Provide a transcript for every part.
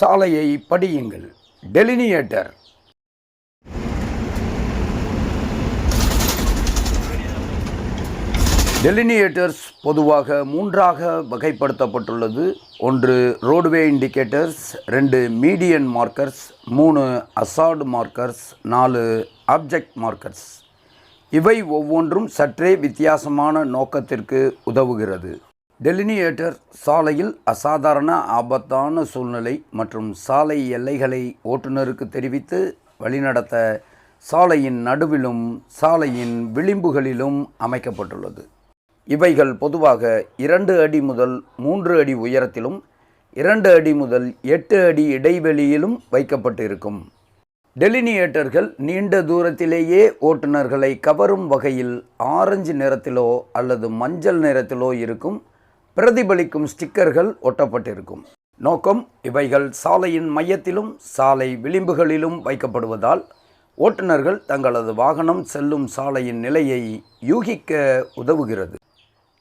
சாலையை படியுங்கள். டெலினியேட்டர். டெலினியேட்டர்ஸ் பொதுவாக மூன்றாக வகைப்படுத்தப்பட்டுள்ளது. ஒன்று ரோடுவே இண்டிகேட்டர்ஸ் ரெண்டு மீடியன் மார்க்கர்ஸ் மூணு அசார்டு மார்க்கர்ஸ் நாலு ஆப்ஜெக்ட் மார்க்கர்ஸ். இவை ஒவ்வொன்றும் சற்றே வித்தியாசமான நோக்கத்திற்கு உதவுகிறது. டெலினியேட்டர் சாலையில் அசாதாரண ஆபத்தான சூழ்நிலை மற்றும் சாலை எல்லைகளை ஓட்டுநருக்கு தெரிவித்து வழிநடத்த சாலையின் நடுவிலும் சாலையின் விளிம்புகளிலும் அமைக்கப்பட்டுள்ளது. இவைகள் பொதுவாக இரண்டு அடி முதல் மூன்று அடி உயரத்திலும் இரண்டு அடி முதல் எட்டு அடி இடைவெளியிலும் வைக்கப்பட்டிருக்கும். டெலினியேட்டர்கள் நீண்ட தூரத்திலேயே ஓட்டுநர்களை கவரும் வகையில் ஆரஞ்சு நிறத்திலோ அல்லது மஞ்சள் நிறத்திலோ இருக்கும் பிரதிபலிக்கும் ஸ்டிக்கர்கள் ஒட்டப்பட்டிருக்கும். நோக்கம் இவைகள் சாலையின் மையத்திலும் சாலை விளிம்புகளிலும் வைக்கப்படுவதால் ஓட்டுநர்கள் தங்களது வாகனம் செல்லும் சாலையின் நிலையை யூகிக்க உதவுகிறது.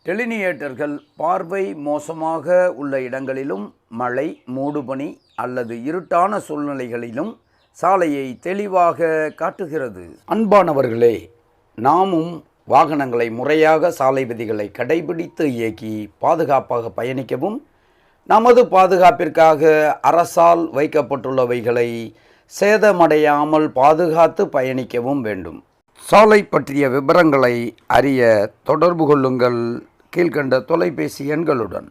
டெலினியேட்டர்கள் பார்வை மோசமாக உள்ள இடங்களிலும் மழை மூடுபனி அல்லது இருட்டான சூழ்நிலைகளிலும் சாலையை தெளிவாக காட்டுகிறது. அன்பானவர்களே நாமும் வாகனங்களை முறையாக சாலை விதிகளை கடைபிடித்து இயக்கி பாதுகாப்பாக பயணிக்கவும் நமது பாதுகாப்பிற்காக அரசால் வைக்கப்பட்டுள்ளவைகளை சேதமடையாமல் பாதுகாத்து பயணிக்கவும் வேண்டும். சாலை பற்றிய விவரங்களை அறிய தொடர்பு கொள்ளுங்கள். கீழ்கண்ட தொலைபேசி எண்களுடன்